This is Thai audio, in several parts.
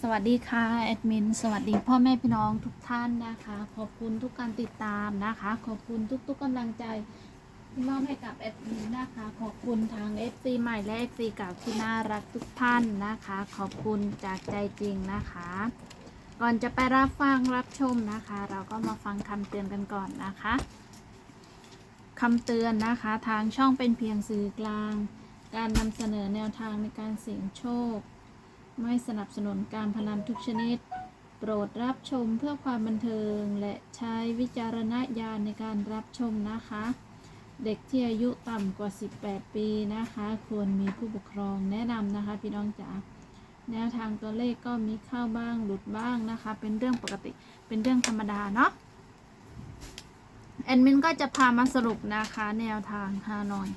สวัสดีค่ะแอดมินสวัสดีพ่อแม่พี่น้องทุกท่านนะคะ ขอบคุณทุกการติดตามนะคะ ขอบคุณทุกๆกำลังใจที่มอบให้กับแอดมินนะคะ ขอบคุณทาง FC ใหม่และ FC เก่าที่น่ารักทุกท่านนะคะ ขอบคุณจากใจจริงนะคะ ก่อนจะไปรับฟังรับชมนะคะ เราก็มาฟังคำเตือนกันก่อนนะคะคำเตือนนะคะทางช่องเป็นเพียงสื่อกลาง การนำเสนอแนวทางในการเสี่ยงโชค ไม่สนับสนุนการพนันทุกชนิด โปรดรับชมเพื่อความบันเทิงและใช้วิจารณญาณในการรับชมนะคะ เด็กที่อายุต่ำกว่า 18 ปีนะคะ ควรมีผู้ปกครองแนะนำนะคะ พี่น้องจ๋าแนวทางตัวเลขก็มีเข้าบ้างหลุดบ้างนะคะ เป็นเรื่องปกติเป็นเรื่องธรรมดาเนาะแอดมินก็จะพามาสรุปนะคะ แนวทางฮานอย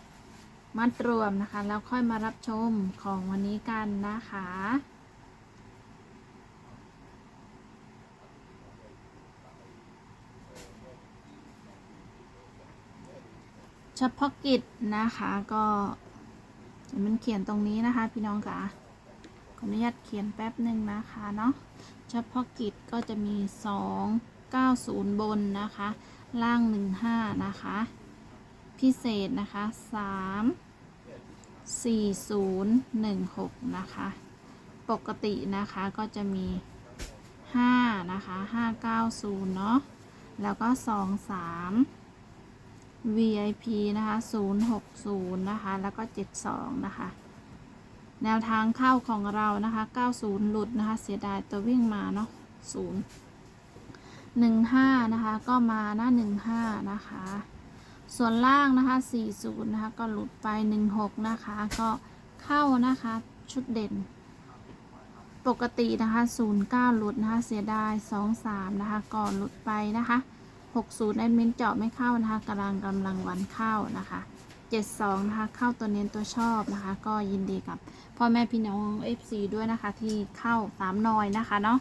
มัดรวมนะคะ แล้วค่อยมารับชมของวันนี้กันนะคะ เฉพาะกิจนะคะก็เดี๋ยวมันเขียนตรงนี้นะคะ พี่น้องค่ะขออนุญาตเขียนแป๊บหนึ่งนะคะเนาะเฉพาะกิจก็จะมี 2 90 บนนะคะ ล่าง 15 นะคะ พิเศษนะคะ3 4016นะคะ ปกตินะคะก็จะมี5นะคะ590เนาะ แล้วก็2 3 VIP นะคะ060นะคะ แล้วก็72นะคะ แนวทางเข้าของเรานะคะ90หลุดนะคะ เสียดายตัววิ่งมาเนาะ0 15นะคะ ก็มาหน้า15นะคะ ส่วนล่างนะคะ 40 นะคะ ก็หลุดไป 16 นะคะ ก็เข้านะคะ ชุดเด่น ปกตินะคะ 09 หลุดนะคะ เสียดาย 23 นะคะก่อนหลุดไปนะคะ 60แอดมินเจาะไม่เข้านะคะกำลังกำลังวันเข้านะคะ 72 นะคะ เข้าตัวเน้นตัวชอบนะคะ ก็ยินดีกับพ่อแม่พี่น้อง FC ด้วยนะคะที่เข้าสามนอยนะคะเนาะ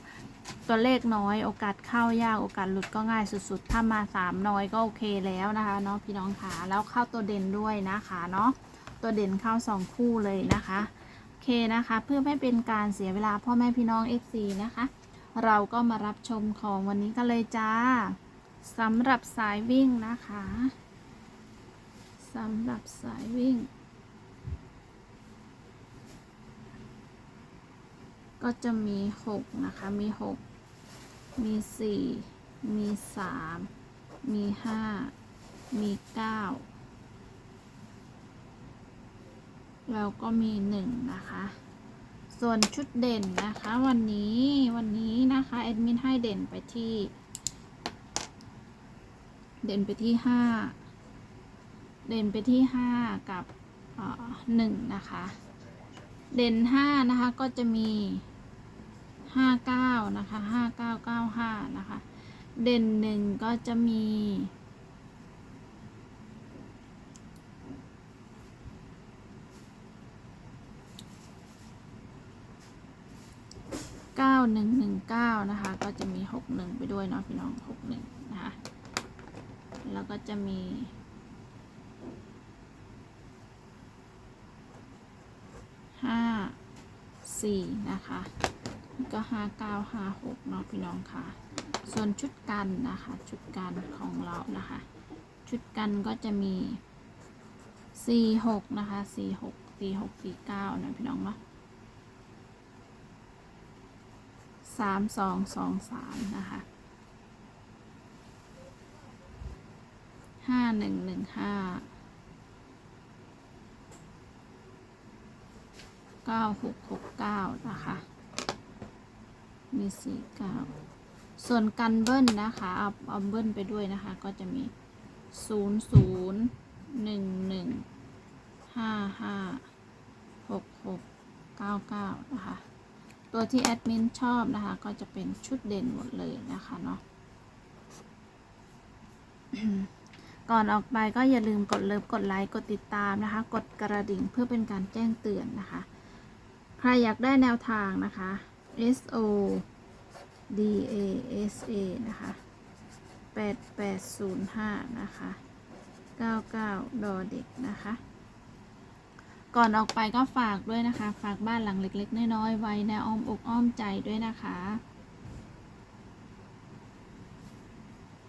ตัวเลขน้อย โอกาสเข้ายาก โอกาสหลุดก็ง่ายสุดๆ ถ้ามาสามน้อยก็โอเคแล้วนะคะเนาะพี่น้องค่ะแล้วเข้าตัวเด่นด้วยนะคะเนาะตัวเด่นเข้าสองคู่เลยนะคะโอเคนะคะเพื่อไม่เป็นการเสียเวลาพ่อแม่พี่น้อง FC นะคะ เราก็มารับชมของวันนี้กันเลยจ้าสำหรับสายวิ่งนะคะสำหรับสายวิ่ง ก็จะมี6นะคะ มี6มี4มี3มี5มี9แล้วก็มี1นะคะ ส่วนชุดเด่นนะคะวันนี้วันนี้นะคะแอดมินให้เด่นไปที่ เด่นไปที่5เด่นไปที่5กับหนึ่งนะคะ เด่น5นะคะก็จะมี ห้าเก้านะคะห้าเก้าเก้าห้านะคะ เด่นหนึ่งก็จะมีเก้าหนึ่งหนึ่งเก้านะคะ ก็จะมีหกหนึ่งไปด้วยเนาะพี่น้องหกหนึ่งนะคะแล้วก็จะมีห้าสี่นะคะ ก็ห้าเก้าห้าหกเนาะพี่น้องค่ะ ส่วนชุดกันนะคะ ชุดกันของเรานะคะ ชุดกันก็จะมีสี่หกนะคะสี่หกสี่หกสี่เก้านะพี่น้องเนาะสามสองสองสามนะคะห้าหนึ่งหนึ่งห้าเก้าหกหกเก้านะคะ มีสี่เก้าส่วนกันเบิ้ลนะคะเอาเอาเบิ้ลไปด้วยนะคะ ก็จะมีศูนย์ศูนย์หนึ่งหนึ่งห้าห้าหกหกเก้าเก้านะคะ ตัวที่แอดมินชอบนะคะ ก็จะเป็นชุดเด่นหมดเลยนะคะเนาะก่อนออกไปก็อย่าลืมกดเลิฟกดไลค์กดติดตามนะคะ กดกระดิ่งเพื่อเป็นการแจ้งเตือนนะคะ ใครอยากได้แนวทางนะคะ S O D A S A นะคะ8805นะคะ99ดอเด็กนะคะ ก่อนออกไปก็ฝากด้วยนะคะ ฝากบ้านหลังเล็ก ๆ น้อยๆไว้ในอ้อมอกอ้อมใจด้วยนะคะ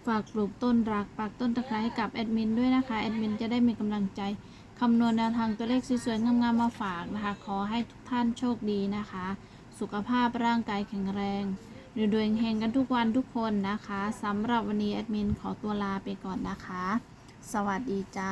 ฝากปลูกต้นรักปักต้นตะไคร้ให้กับแอดมินด้วยนะคะ แอดมินจะได้มีกำลังใจคำนวณแนวทางตัวเลขสวยๆงามๆมาฝากนะคะ ขอให้ทุกท่านโชคดีนะคะ สุขภาพร่างกายแข็งแรงรวยๆเฮงกันทุกวันทุกคนนะคะสำหรับวันนี้แอดมินขอตัวลาไปก่อนนะคะ สวัสดีจ้า